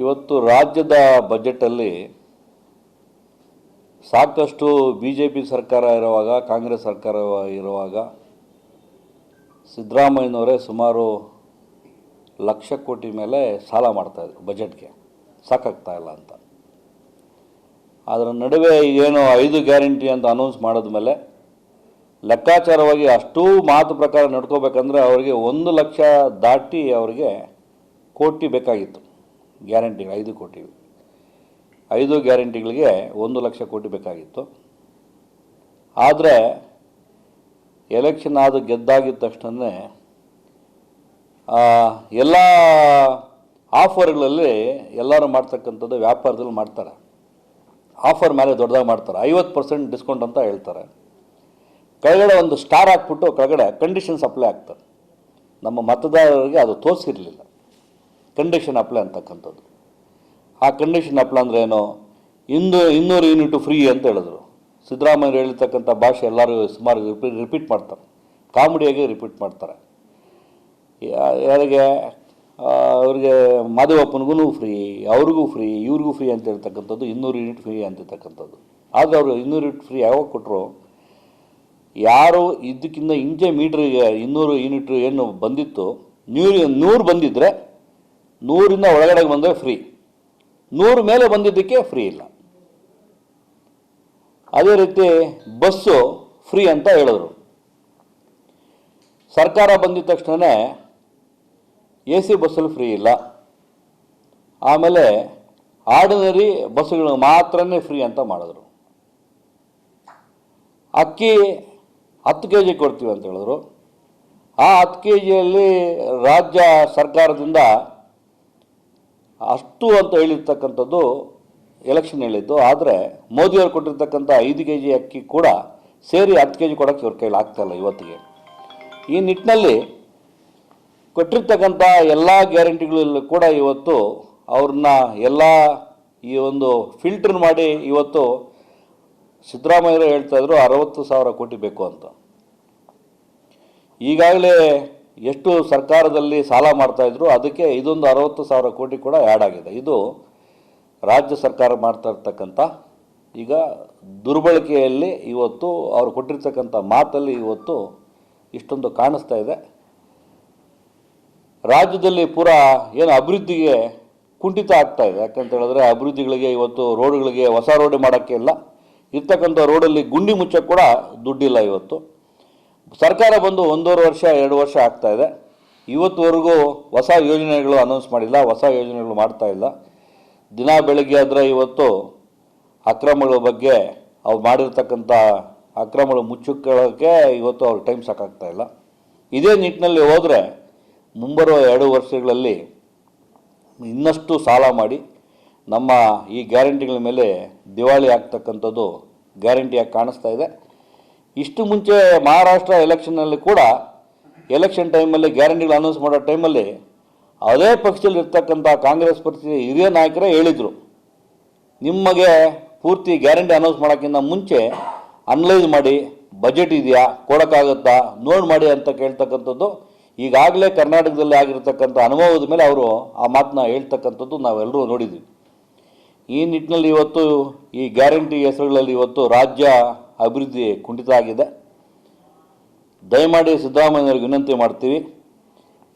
ಇವತ್ತು ರಾಜ್ಯದ ಬಜೆಟಲ್ಲಿ ಸಾಕಷ್ಟು ಬಿ ಜೆ ಪಿ ಸರ್ಕಾರ ಇರುವಾಗ, ಕಾಂಗ್ರೆಸ್ ಸರ್ಕಾರ ಇರುವಾಗ ಸಿದ್ದರಾಮಯ್ಯನವರೇ ಸುಮಾರು ಲಕ್ಷ ಕೋಟಿ ಮೇಲೆ ಸಾಲ ಮಾಡ್ತಾಯಿದ್ರು ಬಜೆಟ್ಗೆ. ಸಾಕಾಗ್ತಾ ಇಲ್ಲ ಅಂತ. ಅದರ ನಡುವೆ ಏನು ಐದು ಗ್ಯಾರಂಟಿ ಅಂತ ಅನೌನ್ಸ್ ಮಾಡಿದ್ಮೇಲೆ ಲೆಕ್ಕಾಚಾರವಾಗಿ ಅಷ್ಟೂ ಮಾತು ಪ್ರಕಾರ ನಡ್ಕೋಬೇಕಂದ್ರೆ ಅವರಿಗೆ ಒಂದು ಲಕ್ಷ ದಾಟಿ ಅವರಿಗೆ ಕೋಟಿ ಬೇಕಾಗಿತ್ತು. ಗ್ಯಾರಂಟಿ, ಐದು ಕೋಟಿ. ಐದು ಗ್ಯಾರಂಟಿಗಳಿಗೆ ಒಂದು ಲಕ್ಷ ಕೋಟಿ ಬೇಕಾಗಿತ್ತು. ಆದರೆ ಎಲೆಕ್ಷನ್ ಆದ ಗೆದ್ದಾಗಿದ್ದ ತಕ್ಷಣ ಎಲ್ಲ ಆಫರ್ಗಳಲ್ಲಿ ಎಲ್ಲರೂ ಮಾಡ್ತಕ್ಕಂಥದ್ದು ವ್ಯಾಪಾರದಲ್ಲಿ ಮಾಡ್ತಾರೆ. ಆಫರ್ ಮೇಲೆ ದೊಡ್ಡದಾಗಿ ಮಾಡ್ತಾರೆ. ಐವತ್ತು ಪರ್ಸೆಂಟ್ ಡಿಸ್ಕೌಂಟ್ ಅಂತ ಹೇಳ್ತಾರೆ. ಕೆಳಗಡೆ ಒಂದು ಸ್ಟಾರ್ ಹಾಕ್ಬಿಟ್ಟು ಕೆಳಗಡೆ ಕಂಡೀಷನ್ಸ್ ಅಪ್ಲೈ ಆಗ್ತಾರೆ ನಮ್ಮ ಮತದಾರರಿಗೆ ಅದು ತೋರಿಸಿರಲಿಲ್ಲ. ಕಂಡೀಷನ್ ಅಪ್ಲೈ ಅಂತಕ್ಕಂಥದ್ದು. ಆ ಕಂಡೀಷನ್ ಅಪ್ಲೈ ಅಂದರೆ ಏನು? ಇಂದು ಇನ್ನೂರು ಯೂನಿಟ್ ಫ್ರೀ ಅಂತ ಹೇಳಿದ್ರು. ಸಿದ್ದರಾಮಯ್ಯ ಹೇಳಿರ್ತಕ್ಕಂಥ ಭಾಷೆ ಎಲ್ಲರೂ ಸುಮಾರು ರಿಪೀಟ್ ರಿಪೀಟ್ ಮಾಡ್ತಾರೆ. ಕಾಮಿಡಿಯಾಗಿ ರಿಪೀಟ್ ಮಾಡ್ತಾರೆ. ಯಾರಿಗೆ? ಅವ್ರಿಗೆ ಮಾದೇವಪ್ಪನಿಗೂ ಫ್ರೀ ಅವ್ರಿಗೂ ಫ್ರೀ ಇವ್ರಿಗೂ ಫ್ರೀ ಅಂತ ಹೇಳ್ತಕ್ಕಂಥದ್ದು ಇನ್ನೂರು ಯೂನಿಟ್ ಫ್ರೀ ಅಂತಿರ್ತಕ್ಕಂಥದ್ದು ಆದರೆ ಅವರು ಇನ್ನೂರು ಯೂನಿಟ್ ಫ್ರೀ ಯಾವಾಗ ಕೊಟ್ಟರು ಯಾರು ಇದಕ್ಕಿಂತ ಹಿಂದೆ ಮೀಟ್ರಿಗೆ ಇನ್ನೂರು ಯೂನಿಟ್ ಏನು ಬಂದಿತ್ತು, ನೂರು ನೂರು ಬಂದಿದ್ದರೆ ನೂರಿಂದ ಒಳಗಡೆ ಬಂದರೆ ಫ್ರೀ ನೂರು ಮೇಲೆ ಬಂದಿದ್ದಕ್ಕೆ ಫ್ರೀ ಇಲ್ಲ. ಅದೇ ರೀತಿ ಬಸ್ಸು ಫ್ರೀ ಅಂತ ಹೇಳಿದ್ರು. ಸರ್ಕಾರ ಬಂದಿದ ತಕ್ಷಣನೇ ಎ ಸಿ ಬಸ್ಸಲ್ಲಿ ಫ್ರೀ ಇಲ್ಲ. ಆಮೇಲೆ ಆರ್ಡಿನರಿ ಬಸ್ಸುಗಳು ಮಾತ್ರನೇ ಫ್ರೀ ಅಂತ ಮಾಡಿದ್ರು. ಅಕ್ಕಿ ಹತ್ತು ಕೆ ಜಿ ಕೊಡ್ತೀವಿ ಅಂತ ಹೇಳಿದ್ರು. ಆ ಹತ್ತು ಕೆ ಜಿಯಲ್ಲಿ ರಾಜ್ಯ ಸರ್ಕಾರದಿಂದ ಅಷ್ಟು ಅಂತ ಹೇಳಿರ್ತಕ್ಕಂಥದ್ದು ಎಲೆಕ್ಷನ್ ಹೇಳಿದ್ದು. ಆದರೆ ಮೋದಿಯವರು ಕೊಟ್ಟಿರ್ತಕ್ಕಂಥ ಐದು ಕೆ ಜಿ ಅಕ್ಕಿ ಕೂಡ ಸೇರಿ ಹತ್ತು ಕೆ ಜಿ ಕೊಡೋಕ್ಕೆ ಇವ್ರ ಕೈಲಿ ಆಗ್ತಾಯಿಲ್ಲ ಇವತ್ತಿಗೆ. ಈ ನಿಟ್ಟಿನಲ್ಲಿ ಕೊಟ್ಟಿರ್ತಕ್ಕಂಥ ಎಲ್ಲ ಗ್ಯಾರಂಟಿಗಳಲ್ಲೂ ಕೂಡ ಇವತ್ತು ಅವ್ರನ್ನ ಎಲ್ಲ ಈ ಒಂದು ಫಿಲ್ಟರ್ ಮಾಡಿ ಇವತ್ತು ಸಿದ್ದರಾಮಯ್ಯರು ಹೇಳ್ತಾ ಇದ್ರು ಅರವತ್ತು ಸಾವಿರ ಕೋಟಿ ಬೇಕು ಅಂತ. ಈಗಾಗಲೇ ಎಷ್ಟು ಸರ್ಕಾರದಲ್ಲಿ ಸಾಲ ಮಾಡ್ತಾಯಿದ್ರು ಅದಕ್ಕೆ ಇದೊಂದು ಅರವತ್ತು ಸಾವಿರ ಕೋಟಿ ಕೂಡ ಆ್ಯಡ್ ಆಗಿದೆ. ಇದು ರಾಜ್ಯ ಸರ್ಕಾರ ಮಾಡ್ತಾ ಇರ್ತಕ್ಕಂಥ ಈಗ ದುರ್ಬಳಕೆಯಲ್ಲಿ ಇವತ್ತು ಅವರು ಕೊಟ್ಟಿರ್ತಕ್ಕಂಥ ಮಾತಲ್ಲಿ ಇವತ್ತು ಇಷ್ಟೊಂದು ಕಾಣಿಸ್ತಾ ಇದೆ. ರಾಜ್ಯದಲ್ಲಿ ಪೂರ ಏನು ಅಭಿವೃದ್ಧಿಗೆ ಕುಂಠಿತ ಆಗ್ತಾ ಇದೆ. ಯಾಕಂತ ಹೇಳಿದ್ರೆ ಅಭಿವೃದ್ಧಿಗಳಿಗೆ ಇವತ್ತು ರೋಡ್ಗಳಿಗೆ ಹೊಸ ರೋಡ್ ಮಾಡೋಕ್ಕೆ ಇಲ್ಲ. ಇರ್ತಕ್ಕಂಥ ರೋಡಲ್ಲಿ ಗುಂಡಿ ಮುಚ್ಚಕ್ಕೆ ಕೂಡ ದುಡ್ಡಿಲ್ಲ ಇವತ್ತು. ಸರ್ಕಾರ ಬಂದು ಒಂದೂವರೆ ವರ್ಷ, ಎರಡು ವರ್ಷ ಆಗ್ತಾ ಇದೆ. ಇವತ್ತುವರೆಗೂ ಹೊಸ ಯೋಜನೆಗಳು ಅನೌನ್ಸ್ ಮಾಡಿಲ್ಲ, ಹೊಸ ಯೋಜನೆಗಳು ಮಾಡ್ತಾ ಇಲ್ಲ. ದಿನ ಬೆಳಗ್ಗೆ ಆದರೆ ಇವತ್ತು ಅಕ್ರಮಗಳ ಬಗ್ಗೆ ಅವ್ರು ಮಾಡಿರ್ತಕ್ಕಂಥ ಅಕ್ರಮಗಳು ಮುಚ್ಚುಕೊಳ್ಳೋಕ್ಕೆ ಇವತ್ತು ಅವ್ರ ಟೈಮ್ ಸಾಕಾಗ್ತಾ ಇಲ್ಲ. ಇದೇ ನಿಟ್ಟಿನಲ್ಲಿ ಹೋದರೆ ಮುಂಬರುವ ಎರಡು ವರ್ಷಗಳಲ್ಲಿ ಇನ್ನಷ್ಟು ಸಾಲ ಮಾಡಿ ನಮ್ಮ ಈ ಗ್ಯಾರಂಟಿಗಳ ಮೇಲೆ ದಿವಾಳಿ ಆಗ್ತಕ್ಕಂಥದ್ದು ಗ್ಯಾರಂಟಿಯಾಗಿ ಕಾಣಿಸ್ತಾ ಇದೆ. ಇಷ್ಟು ಮುಂಚೆ ಮಹಾರಾಷ್ಟ್ರ ಎಲೆಕ್ಷನ್ನಲ್ಲಿ ಕೂಡ ಎಲೆಕ್ಷನ್ ಟೈಮಲ್ಲಿ ಗ್ಯಾರಂಟಿಗಳು ಅನೌನ್ಸ್ ಮಾಡೋ ಟೈಮಲ್ಲಿ ಅದೇ ಪಕ್ಷದಲ್ಲಿ ಇರ್ತಕ್ಕಂಥ ಕಾಂಗ್ರೆಸ್ ಪಕ್ಷದ ಹಿರಿಯ ನಾಯಕರೇ ಹೇಳಿದರು, ನಿಮಗೆ ಪೂರ್ತಿ ಗ್ಯಾರಂಟಿ ಅನೌನ್ಸ್ ಮಾಡೋಕ್ಕಿಂತ ಮುಂಚೆ ಅನಲೈಸ್ ಮಾಡಿ ಬಜೆಟ್ ಇದೆಯಾ, ಕೊಡೋಕ್ಕಾಗತ್ತಾ ನೋಡಿ ಮಾಡಿ ಅಂತ ಕೇಳ್ತಕ್ಕಂಥದ್ದು, ಈಗಾಗಲೇ ಕರ್ನಾಟಕದಲ್ಲಿ ಆಗಿರ್ತಕ್ಕಂಥ ಅನುಭವದ ಮೇಲೆ ಅವರು ಆ ಮಾತನ್ನ ಹೇಳ್ತಕ್ಕಂಥದ್ದು ನಾವೆಲ್ಲರೂ ನೋಡಿದ್ವಿ. ಈ ನಿಟ್ಟಿನಲ್ಲಿ ಇವತ್ತು ಈ ಗ್ಯಾರಂಟಿ ಹೆಸರುಗಳಲ್ಲಿ ಇವತ್ತು ರಾಜ್ಯ ಅಭಿವೃದ್ಧಿ ಕುಂಠಿತ ಆಗಿದೆ ದಯಮಾಡಿ ಸಿದ್ದರಾಮಯ್ಯವ್ರಿಗೆ ವಿನಂತಿ ಮಾಡ್ತೀವಿ,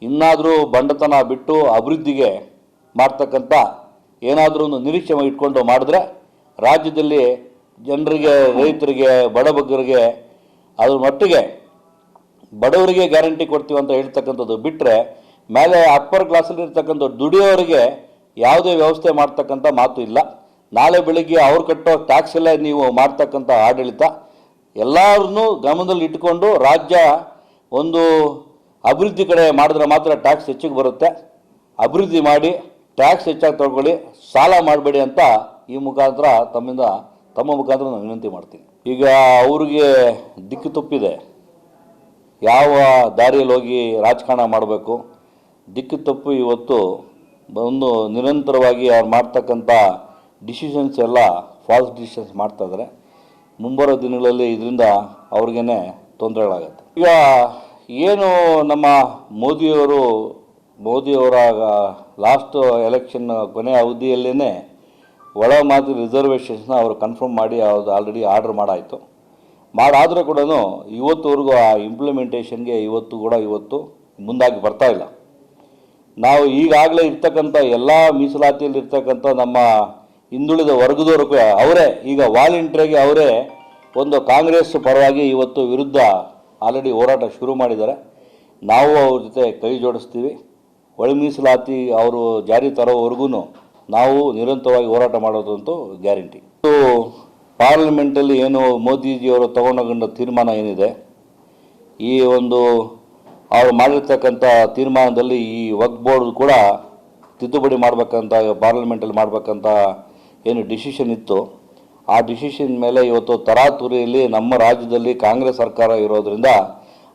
ಇನ್ನಾದರೂ ಬಂಡತನ ಬಿಟ್ಟು ಅಭಿವೃದ್ಧಿಗೆ ಮಾಡ್ತಕ್ಕಂಥ ಏನಾದರೂ ಒಂದು ನಿರೀಕ್ಷೆ ಇಟ್ಕೊಂಡು ಮಾಡಿದ್ರೆ ರಾಜ್ಯದಲ್ಲಿ ಜನರಿಗೆ, ರೈತರಿಗೆ, ಬಡಬಗ್ಗರಿಗೆ ಅದ್ರ ಮಟ್ಟಿಗೆ ಬಡವರಿಗೆ ಗ್ಯಾರಂಟಿ ಕೊಡ್ತೀವಿ ಅಂತ ಹೇಳ್ತಕ್ಕಂಥದ್ದು ಬಿಟ್ಟರೆ ಮೇಲೆ ಅಪ್ಪರ್ ಕ್ಲಾಸಲ್ಲಿ ಇರ್ತಕ್ಕಂಥ ದುಡಿಯೋರಿಗೆ ಯಾವುದೇ ವ್ಯವಸ್ಥೆ ಮಾಡ್ತಕ್ಕಂಥ ಮಾತು ಇಲ್ಲ. ನಾಳೆ ಬೆಳಿಗ್ಗೆ ಅವ್ರು ಕಟ್ಟೋ ಟ್ಯಾಕ್ಸ್ ಎಲ್ಲ ನೀವು ಮಾಡ್ತಕ್ಕಂಥ ಆಡಳಿತ, ಎಲ್ಲರನ್ನೂ ಗಮನದಲ್ಲಿ ಇಟ್ಕೊಂಡು ರಾಜ್ಯ ಒಂದು ಅಭಿವೃದ್ಧಿ ಕಡೆ ಮಾಡಿದ್ರೆ ಮಾತ್ರ ಟ್ಯಾಕ್ಸ್ ಹೆಚ್ಚಿಗೆ ಬರುತ್ತೆ. ಅಭಿವೃದ್ಧಿ ಮಾಡಿ ಟ್ಯಾಕ್ಸ್ ಹೆಚ್ಚಾಗಿ ತೊಗೊಳ್ಳಿ, ಸಾಲ ಮಾಡಬೇಡಿ ಅಂತ ಈ ಮುಖಾಂತರ ತಮ್ಮಿಂದ, ತಮ್ಮ ಮುಖಾಂತರ ನಾನು ವಿನಂತಿ ಮಾಡ್ತೀನಿ. ಈಗ ಅವ್ರಿಗೆ ದಿಕ್ಕು ತಪ್ಪಿದೆ. ಯಾವ ದಾರಿಯಲ್ಲಿ ಹೋಗಿ ರಾಜಕಾರಣ ಮಾಡಬೇಕು? ದಿಕ್ಕು ತಪ್ಪು ಇವತ್ತು ಒಂದು ನಿರಂತರವಾಗಿ ಅವ್ರು ಮಾಡ್ತಕ್ಕಂಥ ಡಿಸಿಷನ್ಸ್ ಎಲ್ಲ ಫಾಲ್ಸ್ ಡಿಸಿಷನ್ಸ್ ಮಾಡ್ತಾ ಇದ್ದಾರೆ ಮುಂಬರೋ ದಿನಗಳಲ್ಲಿ ಇದರಿಂದ ಅವ್ರಿಗೇ ತೊಂದರೆಗಳಾಗತ್ತೆ. ಈಗ ಏನು ನಮ್ಮ ಮೋದಿಯವರು, ಮೋದಿಯವರ ಲಾಸ್ಟ್ ಎಲೆಕ್ಷನ್ ಕೊನೆ ಅವಧಿಯಲ್ಲೇ ಒಳ ಮಾತು ರಿಸರ್ವೇಷನ್ಸ್ನ ಅವರು ಕನ್ಫರ್ಮ್ ಮಾಡಿ ಅವ್ರದ್ದು ಆಲ್ರೆಡಿ ಆರ್ಡ್ರ್ ಮಾಡಾಯಿತು. ಮಾಡಾದರೂ ಕೂಡ ಇವತ್ತುವರೆಗೂ ಆ ಇಂಪ್ಲಿಮೆಂಟೇಷನ್ಗೆ ಇವತ್ತು ಕೂಡ ಇವತ್ತು ಮುಂದಾಗಿ ಬರ್ತಾ ಇಲ್ಲ. ನಾವು ಈಗಾಗಲೇ ಇರ್ತಕ್ಕಂಥ ಎಲ್ಲ ಮೀಸಲಾತಿಯಲ್ಲಿ ಇರ್ತಕ್ಕಂಥ ನಮ್ಮ ಹಿಂದುಳಿದ ವರ್ಗದವರು ಅವರೇ, ಈಗ ವಾಲಂಟಿಯರ್ಗೆ ಅವರೇ ಒಂದು ಕಾಂಗ್ರೆಸ್ ಪರವಾಗಿ ಇವತ್ತು ವಿರುದ್ಧ ಆಲ್ರೆಡಿ ಹೋರಾಟ ಶುರು ಮಾಡಿದ್ದಾರೆ. ನಾವು ಅವ್ರ ಜೊತೆ ಕೈ ಜೋಡಿಸ್ತೀವಿ. ಒಳ ಮೀಸಲಾತಿ ಅವರು ಜಾರಿ ತರೋವರೆಗೂ ನಾವು ನಿರಂತರವಾಗಿ ಹೋರಾಟ ಮಾಡೋದಂತೂ ಗ್ಯಾರಂಟಿ. ಪಾರ್ಲಿಮೆಂಟಲ್ಲಿ ಏನು ಮೋದಿಜಿಯವರು ತಗೊಂಡೋಗಂಡ ತೀರ್ಮಾನ ಏನಿದೆ, ಈ ಒಂದು ಅವರು ಮಾಡಿರ್ತಕ್ಕಂಥ ತೀರ್ಮಾನದಲ್ಲಿ ಈ ವಕ್ ಬೋರ್ಡ್ ಕೂಡ ತಿದ್ದುಪಡಿ ಮಾಡಬೇಕಂತ, ಪಾರ್ಲಿಮೆಂಟಲ್ಲಿ ಮಾಡ್ಬೇಕಂತ ಏನು ಡಿಸಿಷನ್ ಇತ್ತು, ಆ ಡಿಸಿಷನ್ ಮೇಲೆ ಇವತ್ತು ತರಾತುರಿಯಲ್ಲಿ ನಮ್ಮ ರಾಜ್ಯದಲ್ಲಿ ಕಾಂಗ್ರೆಸ್ ಸರ್ಕಾರ ಇರೋದ್ರಿಂದ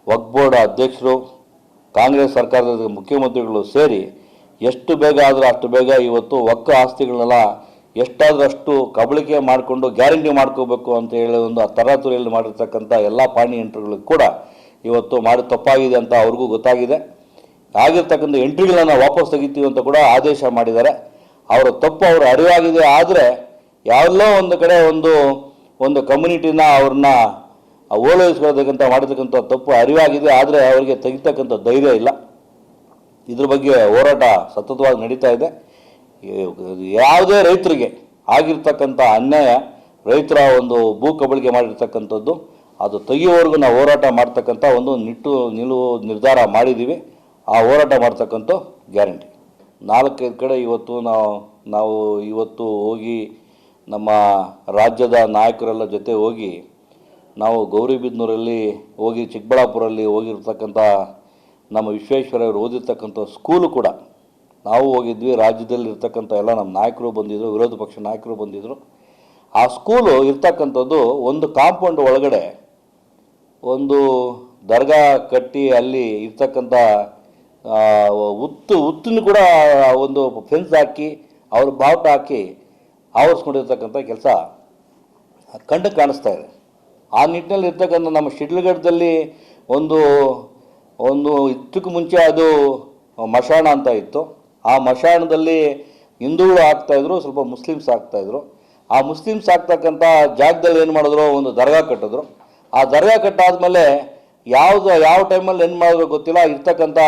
ವಕ್ ಬೋರ್ಡ್ ಅಧ್ಯಕ್ಷರು, ಕಾಂಗ್ರೆಸ್ ಸರ್ಕಾರದ ಮುಖ್ಯಮಂತ್ರಿಗಳು ಸೇರಿ ಎಷ್ಟು ಬೇಗ ಆದರೂ ಅಷ್ಟು ಬೇಗ ಇವತ್ತು ಒಕ್ಕ ಆಸ್ತಿಗಳನ್ನೆಲ್ಲ ಎಷ್ಟಾದರೂ ಅಷ್ಟು ಕಬಳಿಕೆ ಮಾಡಿಕೊಂಡು ಗ್ಯಾರಂಟಿ ಮಾಡ್ಕೋಬೇಕು ಅಂತ ಹೇಳಿ ಒಂದು ಆ ತರಾತುರಿಯಲ್ಲಿ ಮಾಡಿರ್ತಕ್ಕಂಥ ಎಲ್ಲ ಪಾಣಿ ಎಂಟ್ರಿಗಳಿಗೂ ಕೂಡ ಇವತ್ತು ಮಾಡಿ ತಪ್ಪಾಗಿದೆ ಅಂತ ಅವ್ರಿಗೂ ಗೊತ್ತಾಗಿದೆ. ಆಗಿರ್ತಕ್ಕಂಥ ಎಂಟ್ರಿಗಳನ್ನು ವಾಪಸ್ ತೆಗಿತೀವಿ ಅಂತ ಕೂಡ ಆದೇಶ ಮಾಡಿದ್ದಾರೆ. ಅವರ ತಪ್ಪು ಅವರು ಅರಿವಾಗಿದೆ. ಆದರೆ ಯಾವೆಲ್ಲೋ ಒಂದು ಕಡೆ ಒಂದು ಒಂದು ಕಮ್ಯುನಿಟಿನ ಅವ್ರನ್ನ ಓಲೈಸ್ಕೊಳ್ತಕ್ಕಂಥ, ಮಾಡಿರ್ತಕ್ಕಂಥ ತಪ್ಪು ಅರಿವಾಗಿದೆ. ಆದರೆ ಅವರಿಗೆ ತೆಗಿತಕ್ಕಂಥ ಧೈರ್ಯ ಇಲ್ಲ. ಇದ್ರ ಬಗ್ಗೆ ಹೋರಾಟ ಸತತವಾಗಿ ನಡೀತಾ ಇದೆ. ಯಾವುದೇ ರೈತರಿಗೆ ಆಗಿರ್ತಕ್ಕಂಥ ಅನ್ಯಾಯ, ರೈತರ ಒಂದು ಭೂ ಕಬಳಿಕೆ ಮಾಡಿರ್ತಕ್ಕಂಥದ್ದು, ಅದು ತೆಗೆಯುವವರೆಗೂ ನಾವು ಹೋರಾಟ ಮಾಡ್ತಕ್ಕಂಥ ಒಂದು ನಿಟ್ಟು ನಿಲುವು ನಿರ್ಧಾರ ಮಾಡಿದ್ದೀವಿ. ಆ ಹೋರಾಟ ಮಾಡ್ತಕ್ಕಂಥ ಗ್ಯಾರಂಟಿ. ನಾಲ್ಕೈದು ಕಡೆ ಇವತ್ತು ನಾವು ನಾವು ಇವತ್ತು ಹೋಗಿ ನಮ್ಮ ರಾಜ್ಯದ ನಾಯಕರೆಲ್ಲ ಜೊತೆ ಹೋಗಿ ನಾವು ಗೌರಿಬಿದನೂರಲ್ಲಿ ಹೋಗಿ ಚಿಕ್ಕಬಳ್ಳಾಪುರಲ್ಲಿ ಹೋಗಿರ್ತಕ್ಕಂಥ ನಮ್ಮ ವಿಶ್ವೇಶ್ವರ ಅವರು ಓದಿರ್ತಕ್ಕಂಥ ಸ್ಕೂಲು ಕೂಡ. ನಾವು ಹೋಗಿದ್ವಿ ರಾಜ್ಯದಲ್ಲಿ ಇರ್ತಕ್ಕಂಥ ಎಲ್ಲ ನಮ್ಮ ನಾಯಕರು ಬಂದಿದ್ದರು ವಿರೋಧ ಪಕ್ಷ ನಾಯಕರು ಬಂದಿದ್ದರು ಆ ಸ್ಕೂಲು ಇರ್ತಕ್ಕಂಥದ್ದು ಒಂದು ಕಾಂಪೌಂಡ್ ಒಳಗಡೆ ಒಂದು ದರ್ಗಾ ಕಟ್ಟಿ ಅಲ್ಲಿ ಇರ್ತಕ್ಕಂಥ ಉತ್ತು ಉತ್ತನ್ನು ಕೂಡ ಒಂದು ಫೆನ್ಸ್ ಹಾಕಿ, ಅವ್ರ ಬಾವುಟ ಹಾಕಿ ಆವರಿಸ್ಕೊಂಡಿರ್ತಕ್ಕಂಥ ಕೆಲಸ ಕಂಡು ಕಾಣಿಸ್ತಾ ಇದೆ. ಆ ನಿಟ್ಟಿನಲ್ಲಿ ಇರ್ತಕ್ಕಂಥ ನಮ್ಮ ಶಿಡ್ಲಘಟ್ಟದಲ್ಲಿ ಒಂದು ಒಂದು ಇದಕ್ಕೆ ಮುಂಚೆ ಅದು ಮಶಾಣ ಅಂತ ಇತ್ತು. ಆ ಮಶಾಣದಲ್ಲಿ ಹಿಂದೂಗಳು ಆಗ್ತಾಯಿದ್ರು ಸ್ವಲ್ಪ ಮುಸ್ಲಿಮ್ಸ್ ಆಗ್ತಾಯಿದ್ರು ಆ ಮುಸ್ಲಿಮ್ಸ್ ಆಗ್ತಕ್ಕಂಥ ಜಾಗದಲ್ಲಿ ಏನು ಮಾಡಿದ್ರು, ಒಂದು ದರ್ಗಾ ಕಟ್ಟಿದ್ರು. ಆ ದರ್ಗಾ ಕಟ್ಟಾದ್ಮೇಲೆ ಯಾವುದು, ಯಾವ ಟೈಮಲ್ಲಿ ಏನು ಮಾಡಿದ್ರು ಗೊತ್ತಿಲ್ಲ. ಇರ್ತಕ್ಕಂಥ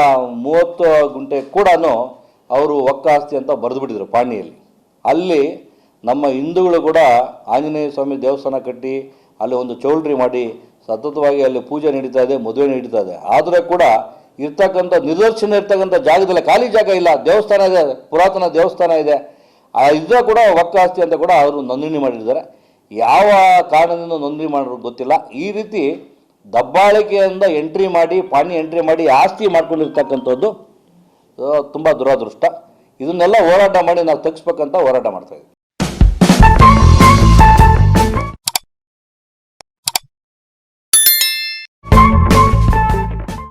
ಮೂವತ್ತು ಗುಂಟೆ ಕೂಡ ಅವರು ಒಕ್ಕ ಆಸ್ತಿ ಅಂತ ಬರೆದುಬಿಟ್ಟಿದ್ರು ಪಾಣಿಯಲ್ಲಿ. ಅಲ್ಲಿ ನಮ್ಮ ಹಿಂದೂಗಳು ಕೂಡ ಆಂಜನೇಯ ಸ್ವಾಮಿ ದೇವಸ್ಥಾನ ಕಟ್ಟಿ, ಅಲ್ಲಿ ಒಂದು ಚೌಲ್ಟ್ರಿ ಮಾಡಿ, ಸತತವಾಗಿ ಅಲ್ಲಿ ಪೂಜೆ ನಡೀತಾ ಇದೆ, ಮದುವೆ ನಡೀತಾ ಇದೆ. ಆದರೆ ಕೂಡ ಇರ್ತಕ್ಕಂಥ ನಿದರ್ಶನ ಇರ್ತಕ್ಕಂಥ ಜಾಗದಲ್ಲಿ ಖಾಲಿ ಜಾಗ ಇಲ್ಲ. ದೇವಸ್ಥಾನ ಇದೆ, ಪುರಾತನ ದೇವಸ್ಥಾನ ಇದೆ. ಆ ಇದ್ರೆ ಕೂಡ ಒಕ್ಕ ಆಸ್ತಿ ಅಂತ ಕೂಡ ಅವರು ನೋಂದಣಿ ಮಾಡಿದ್ದಾರೆ. ಯಾವ ಕಾರಣದಿಂದ ನೋಂದಣಿ ಮಾಡೋರು ಗೊತ್ತಿಲ್ಲ. ಈ ರೀತಿ ದಬ್ಬಾಳಿಕೆಯಿಂದ ಎಂಟ್ರಿ ಮಾಡಿ, ಪಾಣಿ ಎಂಟ್ರಿ ಮಾಡಿ ಆಸ್ತಿ ಮಾಡ್ಕೊಂಡಿರ್ತಕ್ಕಂಥದ್ದು ತುಂಬ ದುರದೃಷ್ಟ. ಇದನ್ನೆಲ್ಲ ಹೋರಾಟ ಮಾಡಿ ನಾವು ತೆಗಿಸ್ಬೇಕಂತ ಹೋರಾಟ ಮಾಡ್ತಾ ಇದ್ದೀವಿ.